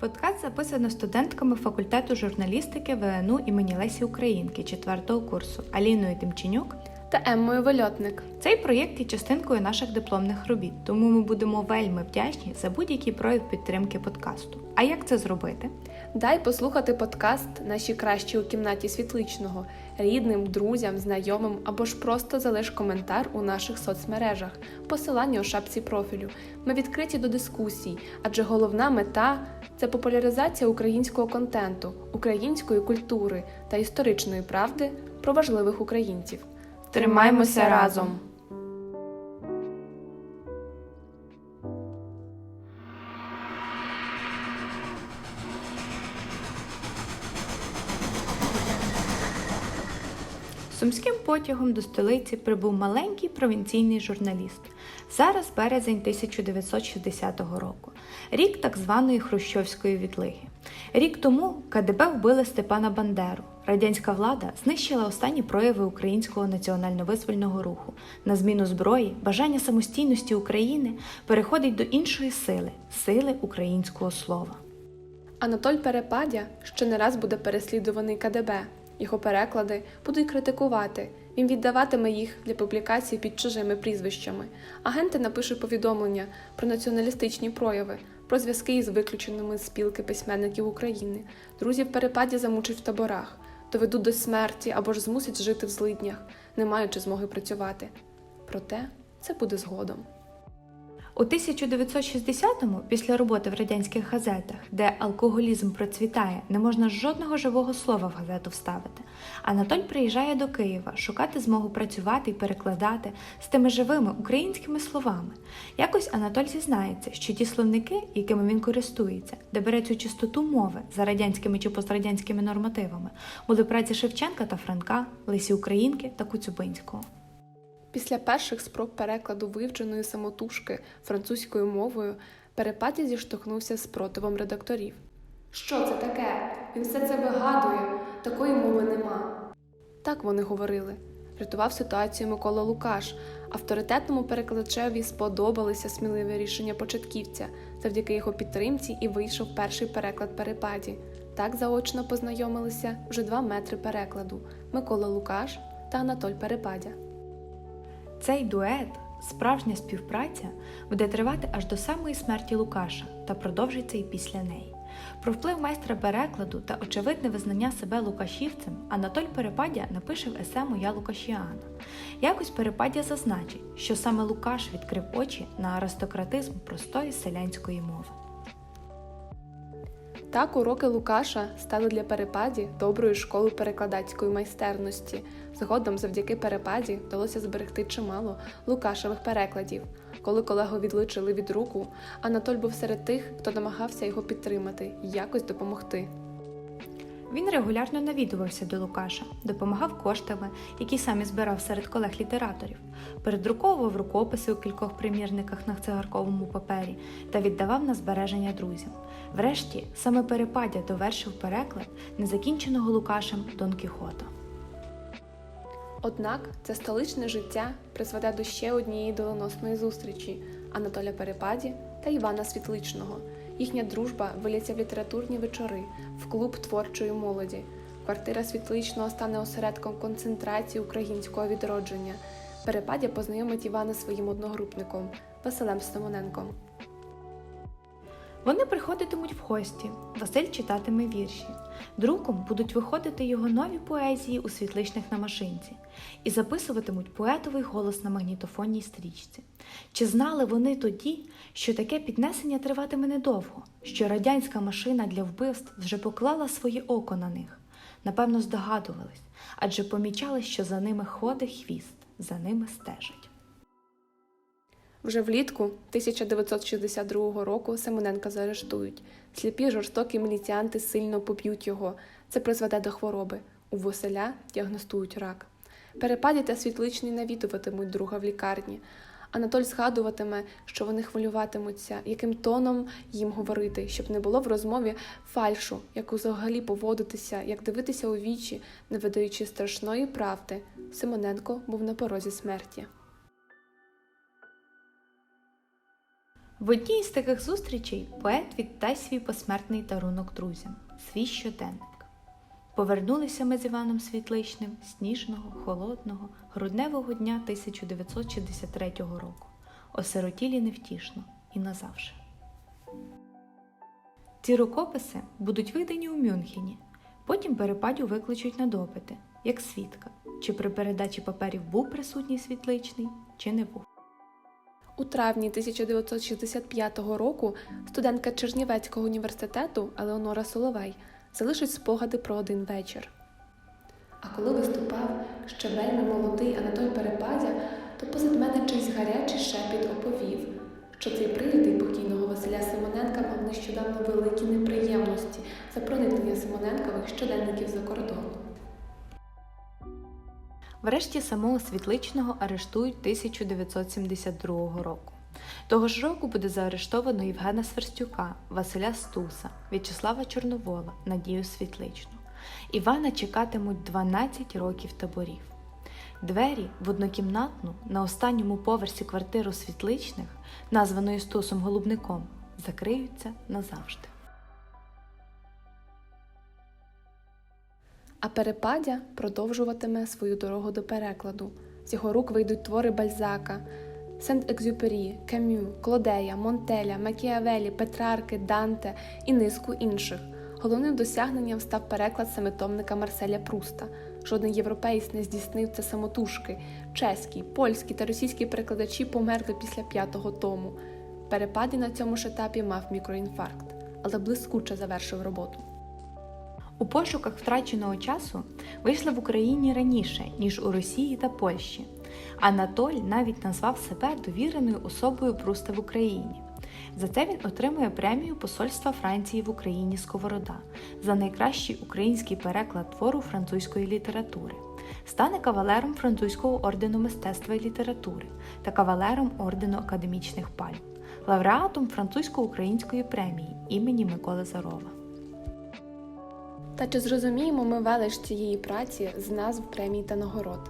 Подкаст записано студентками факультету журналістики ВНУ імені Лесі Українки 4 курсу Аліною Тимченюк. Та Еммою Вольотник. Цей проєкт є частинкою наших дипломних робіт, тому ми будемо вельми вдячні за будь-який прояв підтримки подкасту. А як це зробити? Дай послухати подкаст наші кращі у кімнаті світличного, рідним, друзям, знайомим або ж просто залиш коментар у наших соцмережах, посилання у шапці профілю. Ми відкриті до дискусій, адже головна мета це популяризація українського контенту, української культури та історичної правди про важливих українців. Тримаймося разом! Сумським потягом до столиці прибув маленький провінційний журналіст. Зараз березень 1960 року, рік так званої Хрущовської відлиги. Рік тому КДБ вбили Степана Бандеру. Радянська влада знищила останні прояви українського національно-визвольного руху. На зміну зброї, бажання самостійності України переходить до іншої сили сили українського слова. Анатоль Перепадя ще не раз буде переслідуваний КДБ. Його переклади будуть критикувати. Він віддаватиме їх для публікацій під чужими прізвищами. Агенти напишуть повідомлення про націоналістичні прояви, про зв'язки із виключеними з спілки письменників України. Друзів перепаді замучать в таборах, доведуть до смерті або ж змусять жити в злиднях, не маючи змоги працювати. Проте це буде згодом. У 1960-му, після роботи в радянських газетах, де алкоголізм процвітає, не можна жодного живого слова в газету вставити. Анатоль приїжджає до Києва шукати змогу працювати і перекладати з тими живими українськими словами. Якось Анатоль зізнається, що ті словники, якими він користується, де бере цю чистоту мови за радянськими чи пострадянськими нормативами, були праці Шевченка та Франка, Лисі Українки та Куцюбинського. Після перших спроб перекладу вивченої самотужки французькою мовою Перепаді зіштовхнувся з противом редакторів. Що це таке? Він все це вигадує, такої мови нема. Так вони говорили. Рятував ситуацію Микола Лукаш. Авторитетному перекладачеві сподобалися сміливі рішення початківця. Завдяки його підтримці і вийшов перший переклад перепаді. Так заочно познайомилися вже два метри перекладу Микола Лукаш та Анатоль Перепадя. Цей дует, справжня співпраця, буде тривати аж до самої смерті Лукаша та продовжиться і після неї. Про вплив майстра перекладу та очевидне визнання себе лукашівцем Анатоль Перепадя напише в есе Моя Лукашіана. Якось Перепадя зазначить, що саме Лукаш відкрив очі на аристократизм простої селянської мови. Так уроки Лукаша стали для перепаді доброю школою перекладацької майстерності. Згодом, завдяки перепаді, вдалося зберегти чимало Лукашевих перекладів. Коли колегу відлучили від руку, Анатоль був серед тих, хто намагався його підтримати і якось допомогти. Він регулярно навідувався до Лукаша, допомагав коштами, які сам і збирав серед колег-літераторів, передруковував рукописи у кількох примірниках на цигарковому папері та віддавав на збереження друзям. Врешті саме Перепадя довершив переклад незакінченого Лукашем Дон Кіхота. Однак це столичне життя призведе до ще однієї доленосної зустрічі Анатоля Перепаді та Івана Світличного. Їхня дружба виліться в літературні вечори, в клуб творчої молоді. Квартира Світличного стане осередком концентрації українського відродження. Перепадя познайомить Івана своїм одногрупником Василем Симоненком. Вони приходитимуть в гості, Василь читатиме вірші. Друком будуть виходити його нові поезії у світличних на машинці і записуватимуть поетовий голос на магнітофонній стрічці. Чи знали вони тоді, що таке піднесення триватиме недовго, що радянська машина для вбивств вже поклала своє око на них? Напевно, здогадувались, адже помічали, що за ними ходить хвіст, за ними стежить. Вже влітку 1962 року Семененка заарештують. Сліпі жорстокі міліціанти сильно поб'ють його. Це призведе до хвороби. У Василя діагностують рак. Перепаді та світличний навідуватимуть друга в лікарні. Анатоль згадуватиме, що вони хвилюватимуться, яким тоном їм говорити, щоб не було в розмові фальшу, як взагалі поводитися, як дивитися у вічі, не видаючи страшної правди. Симоненко був на порозі смерті. В одній із таких зустрічей поет віддасть свій посмертний дарунок друзям, свій щоденник. Повернулися ми з Іваном Світличним сніжного, холодного, грудневого дня 1963 року, осиротілі невтішно і назавше. Ці рукописи будуть видані у Мюнхені, потім перепадю викличуть на допити, як свідка, чи при передачі паперів був присутній світличний, чи не був. У травні 1965 року студентка Чернівецького університету Елеонора Соловей залишить спогади про один вечір. А коли виступав ще вельми молодий Анатоль Перепадя, то позад мене чийсь гарячий шепіт оповів, що цей приятель покійного Василя Симоненка мав нещодавно великі неприємності за проникнення Симоненкових щоденників за кордон. Врешті самого Світличного арештують 1972 року. Того ж року буде заарештовано Євгена Сверстюка, Василя Стуса, В'ячеслава Чорновола, Надію Світличну. Івана чекатимуть 12 років таборів. Двері в однокімнатну на останньому поверсі квартиру Світличних, названої Стусом Голубником, закриються назавжди. А Перепадя продовжуватиме свою дорогу до перекладу. З його рук вийдуть твори Бальзака, Сент-Екзюпері, Камю, Клодея, Монтеля, Макіавелі, Петрарки, Данте і низку інших. Головним досягненням став переклад семитомника Марселя Пруста. Жоден європейць не здійснив це самотужки. Чеські, польські та російські перекладачі померли після п'ятого тому. Перепаді на цьому ж етапі мав мікроінфаркт, але блискуче завершив роботу. У пошуках втраченого часу вийшли в Україні раніше, ніж у Росії та Польщі. Анатоль навіть назвав себе довіреною особою Пруста в Україні. За це він отримує премію Посольства Франції в Україні Сковорода за найкращий український переклад твору французької літератури. Стане кавалером французького ордену мистецтва і літератури та кавалером ордену академічних пальм, лауреатом французько-української премії імені Миколи Зарова. Та чи зрозуміємо ми велич цієї праці з назв премій та нагород?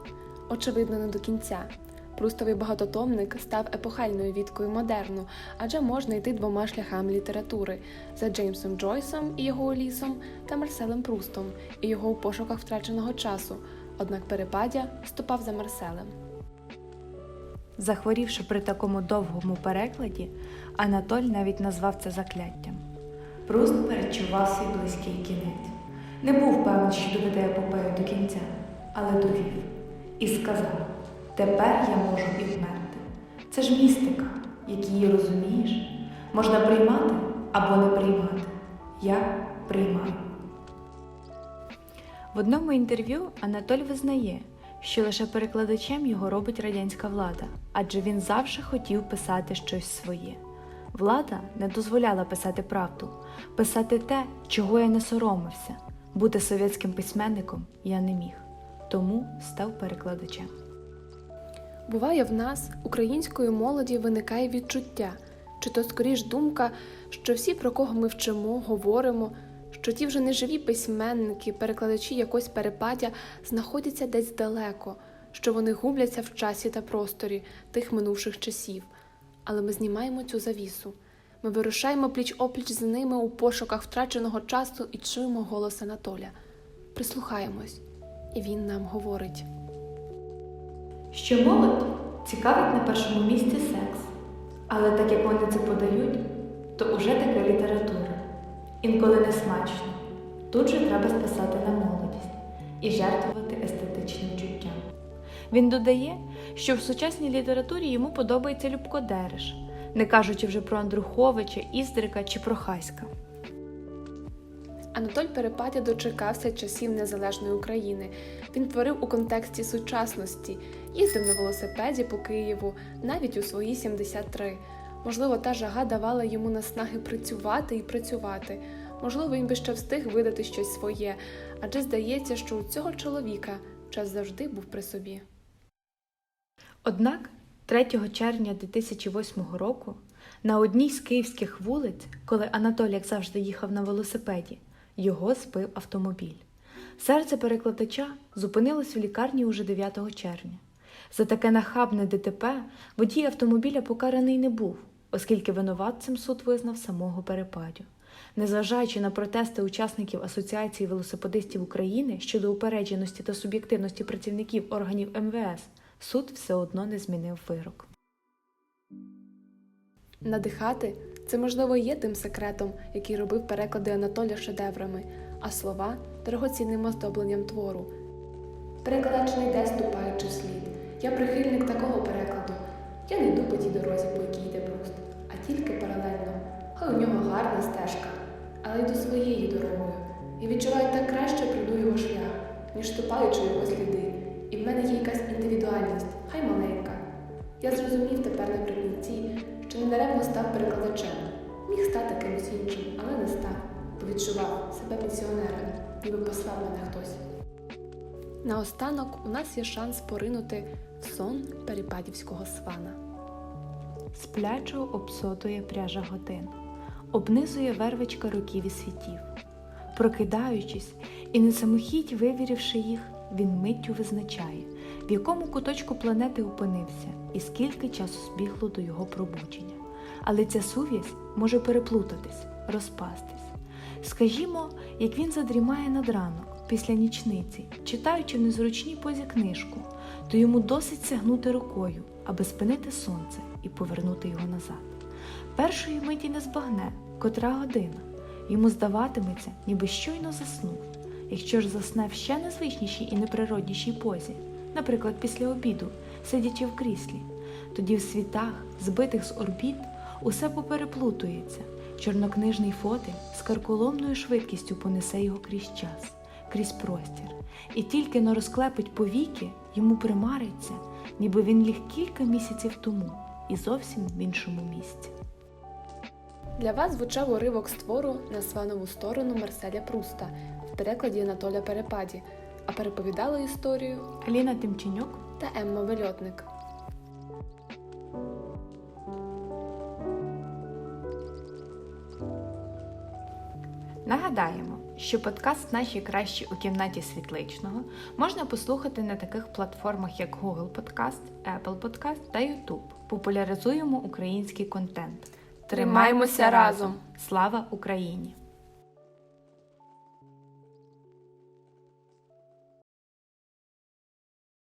Очевидно, не до кінця. Прустовий багатотомник став епохальною відкою модерну, адже можна йти двома шляхами літератури за Джеймсом Джойсом і його Олісом та Марселем Прустом і його у пошуках втраченого часу. Однак Перепадя ступав за Марселем. Захворівши при такому довгому перекладі, Анатоль навіть назвав це закляттям. Пруст перечував свій близький кінець. Не був певен, що доведе епопею до кінця, але довів і сказав: Тепер я можу і вмерти. Це ж містика, як її розумієш, можна приймати або не приймати. Я приймаю. В одному інтерв'ю Анатоль визнає, що лише перекладачем його робить радянська влада, адже він завжди хотів писати щось своє. Влада не дозволяла писати правду, писати те, чого я не соромився. Бути совєтським письменником я не міг, тому став перекладачем. Буває в нас, української молоді, виникає відчуття, чи то скоріш думка, що всі, про кого ми вчимо, говоримо, що ті вже неживі письменники, перекладачі якось перепадя знаходяться десь далеко, що вони губляться в часі та просторі тих минувших часів. Але ми знімаємо цю завісу. Ми вирушаємо пліч опліч з ними у пошуках втраченого часу і чуємо голос Анатоля. Прислухаємось, і він нам говорить. Що молодь цікавить на першому місці секс, але так як вони це подають, то уже така література. Інколи не смачно. Тут же треба списати на молодість і жертвувати естетичним чуттям. Він додає, що в сучасній літературі йому подобається Любко Дереш, не кажучи вже про Андруховича, Іздрика чи Прохаська. Анатоль Перепадя дочекався часів незалежної України. Він творив у контексті сучасності, їздив на велосипеді по Києву, навіть у свої 73. Можливо, та жага давала йому наснаги працювати і працювати. Можливо, він би ще встиг видати щось своє, адже здається, що у цього чоловіка час завжди був при собі. Однак 3 червня 2008 року на одній з київських вулиць, коли Анатолій, як завжди, їхав на велосипеді, його збив автомобіль. Серце перекладача зупинилось в лікарні уже 9 червня. За таке нахабне ДТП водій автомобіля покараний не був, оскільки винуватцем суд визнав самого перепадю. Незважаючи на протести учасників Асоціації велосипедистів України щодо упередженості та суб'єктивності працівників органів МВС, суд все одно не змінив вирок. Надихати це, можливо, є тим секретом, який робив переклади Анатолія шедеврами, а слова дорогоцінним оздобленням твору. Перекладач не йде ступаючи вслід. Я прихильник такого перекладу. Я не йду по тій дорозі, по якій йде Пруст, а тільки паралельно. Хай у нього гарна стежка, але йду своєю дорогою і відчуваю так краще прийду його шлях, ніж ступаючи його сліди. І в мене є якась індивідуальність, Кимось але не став, бо відчував себе пенсіонером, ніби послав мене хтось. Наостанок у нас є шанс поринути в сон перепадівського свана. Сплячого обсотує пряжа годин, обнизує вервичка років і світів. Прокидаючись і не самохідь вивірівши їх, він миттю визначає, в якому куточку планети опинився і скільки часу збігло до його пробудження. Але ця сувість може переплутатись, розпастись. Скажімо, як він задрімає над ранок після нічниці, читаючи в незручній позі книжку, то йому досить сягнути рукою, аби спинити сонце і повернути його назад. Першої миті не збагне, котра година. Йому здаватиметься, ніби щойно заснув. Якщо ж засне в ще незвичнішій і неприроднішій позі, наприклад, після обіду, сидячи в кріслі, тоді в світах, збитих з орбіт, усе попереплутується. Чорнокнижний фотель з карколомною швидкістю понесе його крізь час, крізь простір, і тільки но розклепить повіки, йому примариться, ніби він ліг кілька місяців тому і зовсім в іншому місці. Для вас звучав уривок з твору на сванову сторону Марселя Пруста в перекладі Анатоля Перепаді, а переповідали історію Аліна Тимченюк та Емма Вельотник. Нагадаємо, що подкаст Наші кращі у кімнаті світличного можна послухати на таких платформах, як Google Podcast, Apple Podcast та YouTube. Популяризуємо український контент. Тримаємося разом! Слава Україні!